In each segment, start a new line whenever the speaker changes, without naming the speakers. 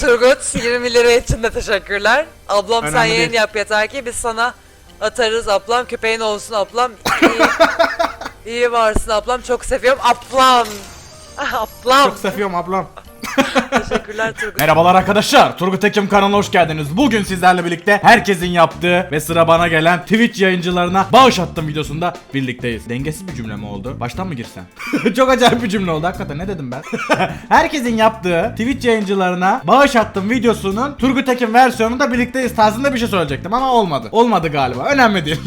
Turgut 20 lira için de teşekkürler. Ablam sen
Önemli
yayın
değil.
yap yeter ki biz sana atarız ablam. Köpeğin olsun ablam. İyi, iyi varsın ablam. Çok seviyorum. Ablam. Ablam.
Çok seviyorum ablam.
Teşekkürler Turgut.
Merhabalar arkadaşlar. Turgut Ekim kanalına hoş geldiniz. Bugün sizlerle birlikte herkesin yaptığı ve sıra bana gelen Twitch yayıncılarına bağış attım videosunda birlikteyiz. Dengesiz bir cümle mi oldu? Baştan mı girsem? Çok acayip bir cümle oldu hakikaten. Ne dedim ben? herkesin yaptığı Twitch yayıncılarına bağış attım videosunun Turgut Ekim versiyonunda birlikteyiz tarzında bir şey söyleyecektim ama olmadı. Olmadı galiba. Önemli değil.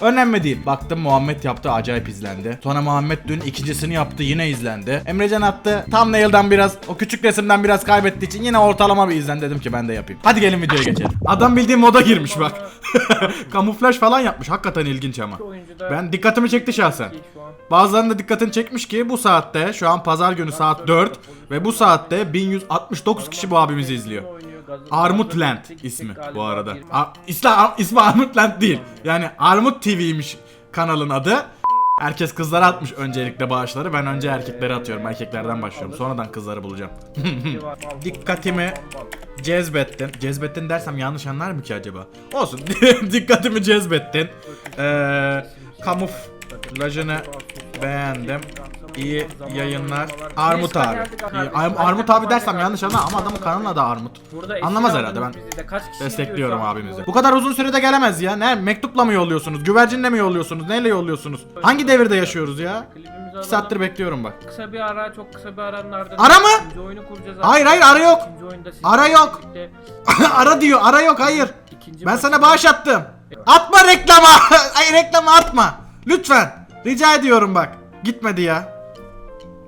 Önemli değil. Baktım Muhammed yaptı acayip izlendi. Sonra Muhammed dün ikincisini yaptı yine izlendi. Emrecan attı. Thumbnail'dan biraz o küçük resimden biraz kaybettiği için yine ortalama bir izlen dedim ki ben de yapayım. Hadi gelin videoya geçelim. Adam bildiğin moda girmiş bak. Kamuflaj falan yapmış. Hakikaten ilginç ama. Ben dikkatimi çekti şahsen. Bazılarının da dikkatini çekmiş ki bu saatte şu an pazar günü saat 4 ve bu saatte 1169 kişi bu abimizi izliyor. Armutland ismi bu arada. A- İsla, ismi Armutland değil. Yani Armut TV'ymiş kanalın adı. Herkes kızlara atmış öncelikle bağışları. Ben önce erkeklere atıyorum. Erkeklerden başlıyorum. Sonradan kızları bulacağım. Dikkatimi cezbettin. Cezbettin dersem yanlış anlar mı ki acaba? Olsun. Dikkatimi cezbettin. Ee, kamuflajını beğendim. İyi yayınlar. Armut abi. İyi. Ar- Armut abi dersem yanlış anlar ama adamın kanalının adı Armut. Anlamaz herhalde ben. Destekliyorum abimizi. Bu kadar uzun sürede gelemez ya. Ne mektupla mı yolluyorsunuz? Güvercinle mi yolluyorsunuz? Neyle yolluyorsunuz? Hangi devirde yaşıyoruz ya? 2 saattir bekliyorum bak.
Kısa bir ara, çok kısa bir aranın ardından
Ara mı?
ikinci oyunu kuracağız.
Hayır hayır ara yok.
İkinci oyunda sizlerle
Ara yok.
birlikte
ara diyor. Ara yok hayır.
ikinci
Ben
maçı-
sana bağış attım. Atma reklama. Ay reklama atma. Lütfen. Rica ediyorum bak. Gitmedi ya.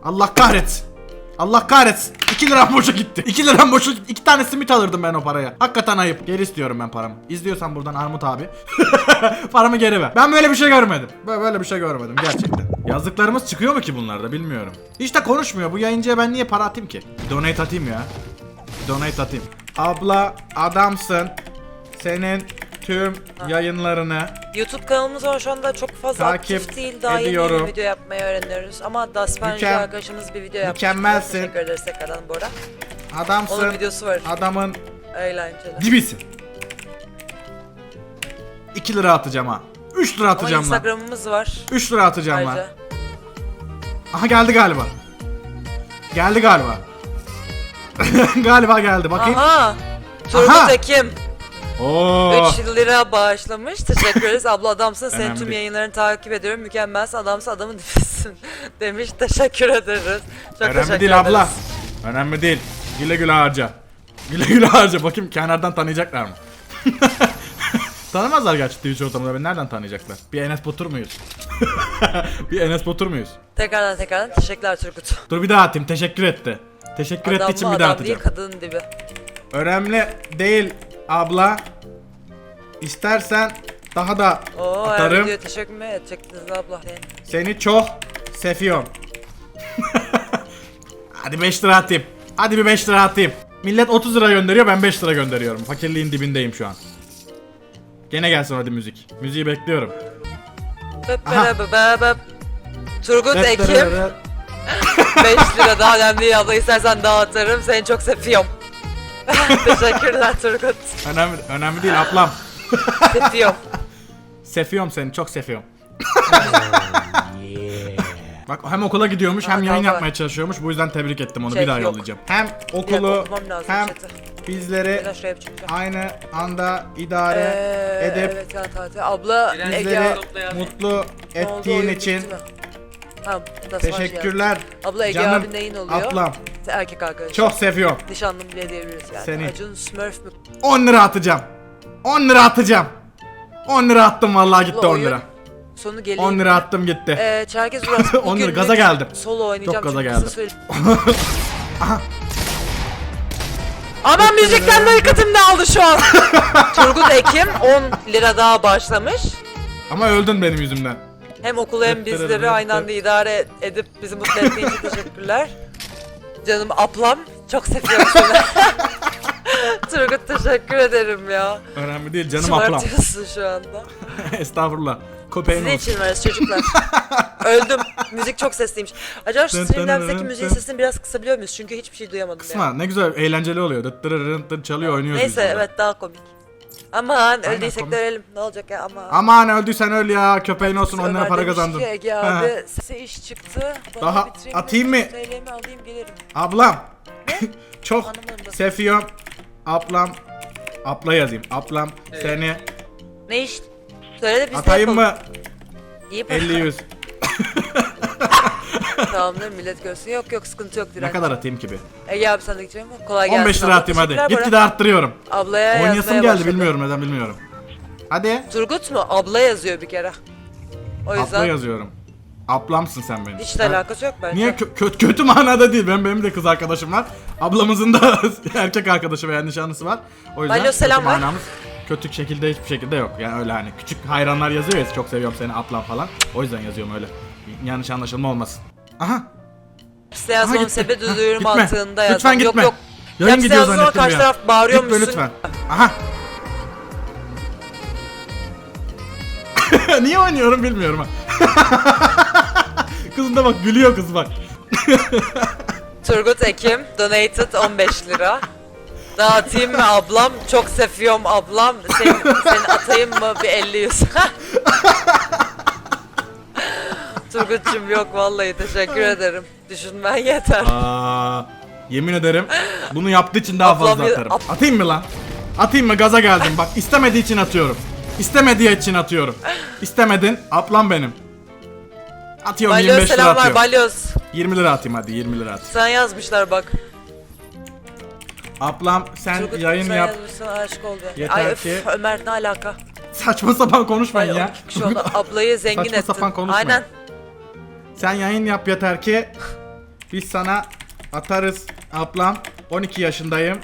Allah kahretsin. Allah kahretsin. 2 liram boşa gitti. 2 liram boşa gitti. 2 tane simit alırdım ben o paraya. Hakikaten ayıp. Geri istiyorum ben paramı. İzliyorsan buradan Armut abi. paramı geri ver. Ben böyle bir şey görmedim. Böyle, böyle bir şey görmedim gerçekten. Yazdıklarımız çıkıyor mu ki bunlarda bilmiyorum. Hiç de konuşmuyor. Bu yayıncıya ben niye para atayım ki? Donate atayım ya. Donate atayım. Abla adamsın. Senin tüm yayınlarını
YouTube kanalımız var şu anda çok fazla
Takip
aktif değil. Daha yeni
ediyorum.
yeni video yapmayı öğreniyoruz. Ama Daspenci
Mükem-
arkadaşımız bir video yapmış.
mükemmelsin.
Teşekkür ederiz tekrardan bu arada. Onun
adamsın.
videosu var.
Adamın
Eğlenceli.
dibisin. 2 lira atacağım ha. 3 lira
Ama
atacağım lan.
Instagram'ımız var.
3 lira atacağım lan.
Ayrıca.
Aha geldi galiba. Geldi galiba. galiba geldi. Bakayım.
Aha! Turgut
Aha!
Ekim
Oo.
3 lira bağışlamış. Teşekkür ederiz. Abla adamsın. Senin
Önemli
tüm
değil.
yayınlarını takip ediyorum. Mükemmelsin. Adamsın. Adamın dibisin. Demiş. Teşekkür ederiz. Çok
Önemli
teşekkür
değil
ederiz.
abla. Önemli değil. Güle güle harca. Güle güle harca. Bakayım kenardan tanıyacaklar mı? Tanımazlar gerçi Twitch ortamında. Beni nereden tanıyacaklar? Bir Enes Batur muyuz? bir Enes Batur muyuz?
Tekrardan tekrardan teşekkürler Turgut.
Dur bir daha atayım. Teşekkür etti. Teşekkür ettiği için bir daha
adam değil
atacağım.
kadının dibi.
Önemli değil abla. İstersen daha da
Oo her
atarım.
videoya teşekkür mü edecektiniz abla?
Seni çok seviyorum. Hadi 5 lira atayım. Hadi bir 5 lira atayım. Millet 30 lira gönderiyor ben 5 lira gönderiyorum. Fakirliğin dibindeyim şu an. Gene gelsin hadi müzik. Müziği bekliyorum. Aha.
Turgut Ekim 5
Önemli,
lira daha önemli abla istersen daha atarım seni çok seviyorum. Teşekkürler Turgut.
önemli, önemli değil ablam.
Seviyorum.
Seviyorum seni çok seviyorum. Bak hem okula gidiyormuş hem yayın
tamam.
yapmaya çalışıyormuş. Bu yüzden tebrik ettim onu
Şey
bir daha
yok.
yollayacağım. Hem okulu
okumam lazım
hem
chat'i.
bizleri
Biraz şuraya bir çıkacağım.
aynı anda idare
Ee,
edip
evet evet evet. Abla Ege
bizleri mutlu
ne oldu,
ettiğin
oyun
için
bitti mi? Tamam, şey
teşekkürler.
Abla Ege
Canım
abi neyin oluyor?
Ablam
Erkek arkadaş.
çok seviyorum.
Nişanlım bile diyebiliriz yani.
Seni.
Acun Smurf mü?
10 lira atacağım. 10 lira atacağım. 10 lira attım vallahi gitti
Abla
10
oyun
lira.
Sonu geliyor.
10 lira attım gitti.
Ee, Çerkez Uras
10 lira, gaza geldim.
Solo oynayacağım
Çok gaza
çünkü
geldim.
kısa süre- Ama müzikten de dikkatim aldı şu an. Turgut Ekim 10 lira daha başlamış.
Ama öldün benim yüzümden.
Hem okulu hem bizleri aynı anda idare edip bizi mutlu ettiğin için teşekkürler. Canım ablam çok seviyorum seni. Turgut teşekkür ederim ya.
Önemli değil canım ablam.
Şımartıyorsun şu anda.
Estağfurullah. Köpeğin
Sizin
olsun.
için varız çocuklar. Öldüm. Müzik çok sesliymiş. Acaba şu
dın
müziğin sesini biraz kısabiliyor muyuz? Çünkü hiçbir şey duyamadım ya.
Kısma ne güzel eğlenceli oluyor. Dıt dırırın dıt çalıyor oynuyoruz biz
Neyse
burada.
evet daha komik. Aman öldüysek
komik.
de ölelim. Ne olacak ya aman.
Aman öldüysen öl ya köpeğin olsun 10 lira
Ömer
para
demiş
kazandın.
ki Ege
He.
abi size iş çıktı. Bana
Daha
bitireyim,
atayım mı?
TL'mi alayım gelirim.
Ablam. Çok
Anlamadım
seviyorum. Ablam. Abla yazayım. Ablam seni
Ne iş? Söyle de biz de
atayım
yapalım.
mı?
İyi para.
50 100.
Tamamdır millet görsün. Yok yok sıkıntı yok
Ne
direnç.
kadar atayım ki bir?
Ege abi sen de gidecek misin? Kolay gelsin.
15 lira
abla.
atayım hadi.
Teşekkürler
Gitgide arttırıyorum.
Bora. Ablaya
Oynayasım
yazmaya
geldi
başladı.
bilmiyorum neden bilmiyorum. Hadi.
Turgut mu? Abla yazıyor bir kere. O yüzden
Abla yazıyorum. Ablamsın sen benim.
hiç de
Ha?
alakası yok bence.
Niye kö- kö- kötü manada değil. Ben benim de kız arkadaşım var. Ablamızın da erkek arkadaşı veya nişanlısı var. O yüzden
Alo, selam
kötü
var.
manamız kötü şekilde hiçbir şekilde yok. Yani öyle hani küçük hayranlar yazıyor ya çok seviyorum seni ablam falan. O yüzden yazıyorum öyle. Yanlış anlaşılma olmasın. Aha.
Size yazmamın
gitti.
sebebi
Ha,
duyuru
gitme.
mantığında yazdım.
Lütfen
Yok
gitme.
yok.
Yayın
Hepsi
gidiyor
ama
zannettim
karşı
ya.
taraf bağırıyor
Gitme
musun?
lütfen. Aha. Niye oynuyorum bilmiyorum ha. Kızın da bak gülüyor kız bak.
Turgut Ekim donated 15 lira. Dağıtayım mı ablam? Çok seviyorum ablam. Sen, seni atayım mı bir 50 yüz? Turgut'cum yok vallahi teşekkür ederim. Düşünmen yeter.
Aa, yemin ederim bunu yaptığı için daha fazla atarım. Atayım mı lan? Atayım mı? Gaza geldim. Bak istemediği için atıyorum. İstemediği için atıyorum. İstemedin. Ablam benim. Atıyorum
Balyoz
25 lira
selamlar
atıyorum.
balyoz.
20 lira atayım hadi 20 lira at.
Sen yazmışlar bak.
Ablam sen
Turgut
yayın
sen
yap.
yazmışsın aşık oldu.
Yeter
Ay öf,
ki-
Ömer ne alaka?
Saçma sapan konuşmayın
Ay
ya.
12 kişi oldu. Ablayı zengin
Saçma
ettin.
sapan konuşmayın.
Aynen.
Sen yayın yap yeter ki biz sana atarız. Ablam 12 yaşındayım.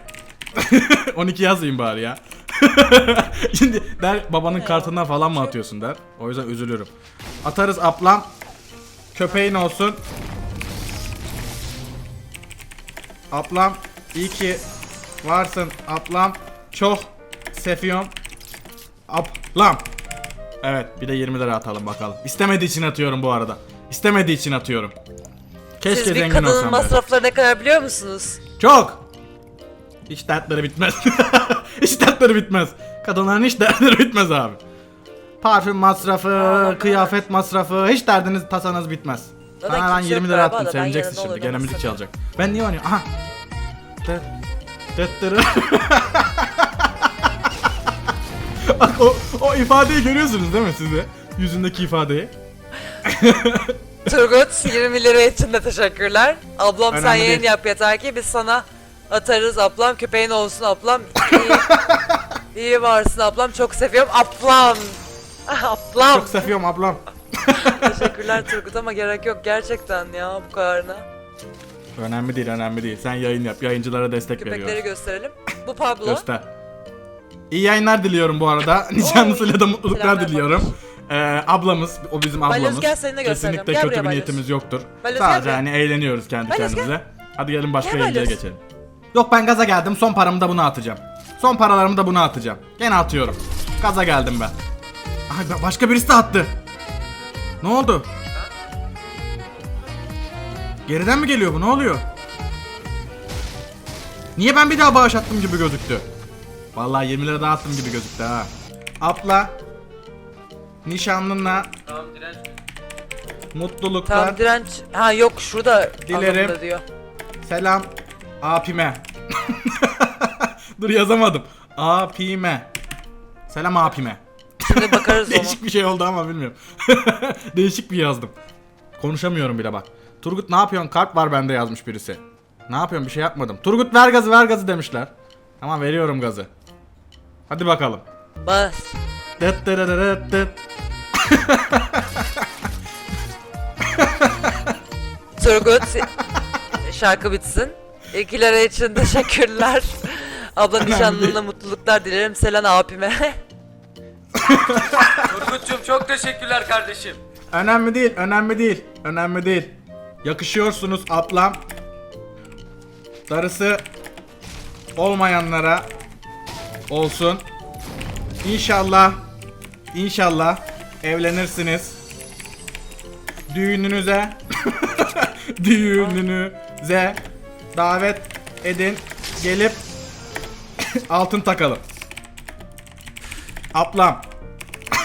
12 yazayım bari ya. Şimdi der babanın kartından falan mı atıyorsun der. O yüzden üzülürüm. Atarız ablam. Köpeğin olsun. Ablam iyi ki varsın. Ablam çok seviyorum. Ablam. Evet bir de 20 lira atalım bakalım. İstemediği için atıyorum bu arada. İstemediği için atıyorum. Keşke
Siz bir
zengin
kadının
olsam be.
masrafları ne kadar biliyor musunuz?
Çok. Hiç dertleri bitmez. hiç dertleri bitmez. Kadınların hiç dertleri bitmez abi. Parfüm masrafı, kıyafet masrafı, hiç derdiniz tasanız bitmez.
Zaten
Sana ben
kimse
20
yok
lira
galiba
attım
da ben
sevineceksin
yanında
şimdi. Gene
ama
müzik çalacak. Ben niye oynuyorum? Aha. Tıt, tıt tırı. Bak o, o ifadeyi görüyorsunuz değil mi siz de? Yüzündeki ifadeyi.
Turgut 20 lira için de teşekkürler. Ablam sen
Önemli
yayın
değil.
yap yeter ki biz sana atarız ablam. Köpeğin olsun ablam. İyi, iyi varsın ablam. Çok seviyorum ablam. Ah, ablam.
Çok seviyorum ablam.
Teşekkürler Turgut ama gerek yok gerçekten ya bu kadarına.
Önemli değil, önemli değil. Sen yayın yap. Yayıncılara destek
Köpekleri
veriyoruz.
gösterelim. Bu Pablo.
Göster. İyi yayınlar diliyorum bu arada. Nişanlısıyla da mutluluklar
Selamlar
diliyorum. Ee, ablamız, o bizim ablamız.
Balyoz gel seni de göstereceğim.
Kesinlikle
Gel
kötü
buraya
bir
Balyoz.
niyetimiz yoktur.
Balyoz
Sadece
buraya.
hani eğleniyoruz kendi
Balyoz gel.
kendimize. Hadi gelin başka
Gel Balyoz.
geçelim. Yok ben gaza geldim. Son paramı da buna atacağım. Son paralarımı da buna atacağım. Gene atıyorum. Gaza geldim ben. Ay ba- başka birisi de attı. Ne oldu? Geriden mi geliyor bu? Ne oluyor? Niye ben bir daha bağış attım gibi gözüktü? Vallahi 20 lira daha attım gibi gözüktü ha. Abla nişanlınla
Tamam direnç.
mutluluklar.
Tamam direnç. Ha yok şurada
Dilerim.
anlamında diyor.
Selam apime. Dur yazamadım. Apime. Selam apime.
Şimdi bakarız ona.
Değişik bir şey oldu ama bilmiyorum. Değişik bir yazdım. Konuşamıyorum bile bak. Turgut ne yapıyorsun? Kalp var bende yazmış birisi. Ne yapıyorsun? Bir şey yapmadım. Turgut ver gazı ver gazı demişler. Tamam veriyorum gazı. Hadi bakalım.
Bas.
Dıt dırırırıt dıt.
Turgut şarkı bitsin. İki lira için teşekkürler. Abla nişanlına mutluluklar dilerim. Selam abime.
Turgut'cum çok teşekkürler kardeşim.
Önemli değil, önemli değil, önemli değil. Yakışıyorsunuz ablam. Darısı olmayanlara olsun. İnşallah İnşallah evlenirsiniz. Düğününüze düğününüze davet edin. Gelip altın takalım. Ablam.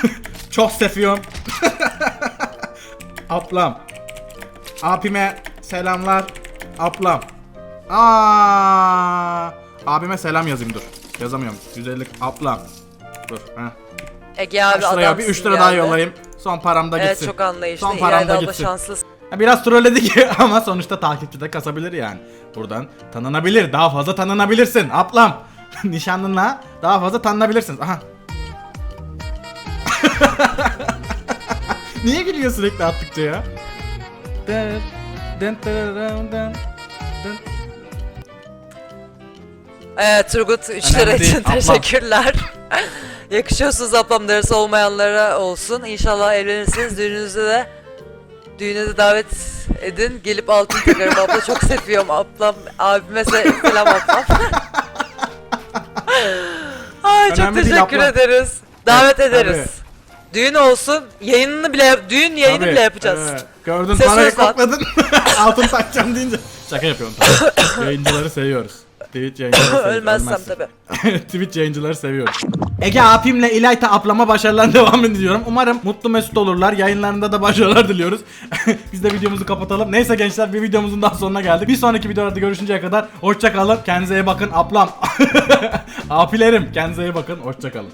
Çok seviyorum. Ablam. Abime selamlar. Ablam. Aa! Abime selam yazayım dur. Yazamıyorum. Güzellik ablam. Dur. Heh.
Ege abi
Kaç liraya bir
adamsın
3 lira daha yollayayım. Son param da gitsin.
Evet çok anlayışlı.
Son param
İlayda
da
abla
gitsin.
şanslısın.
Biraz trolledik ama sonuçta takipçi de kasabilir yani. Buradan tanınabilir. Daha fazla tanınabilirsin. Ablam. Nişanlınla daha fazla tanınabilirsiniz. Aha. Niye gülüyor sürekli attıkça ya? Dın, dın, dın, dın, dın.
Ee, Turgut 3 lira
Önemli değil,
için teşekkürler. Yakışıyorsunuz ablam darısı olmayanlara olsun. İnşallah evlenirsiniz. Düğününüzde de düğününe davet edin. Gelip altın takarım abla. Çok seviyorum ablam. Abime se- selam ablam. Ay çok
Önemli değil
teşekkür
ablam.
ederiz. Davet
Evet,
ederiz. Düğün olsun. Yayınını bile düğün yayını
Tabii,
bile yapacağız.
evet. Gördün
Ses
parayı kokladın. Altın takacağım deyince. Şaka yapıyorum tabii. Yayıncıları seviyoruz. Twitch yayıncıları seviyoruz.
Ölmezsem tabii.
Twitch yayıncıları seviyoruz. Ege abimle İlayta ablama başarılar devam ediyorum. Umarım mutlu mesut olurlar. Yayınlarında da başarılar diliyoruz. Biz de videomuzu kapatalım. Neyse gençler bir videomuzun daha sonuna geldik. Bir sonraki videolarda görüşünceye kadar hoşça kalın. Kendinize iyi bakın. Ablam. Abilerim kendinize iyi bakın. Hoşça kalın.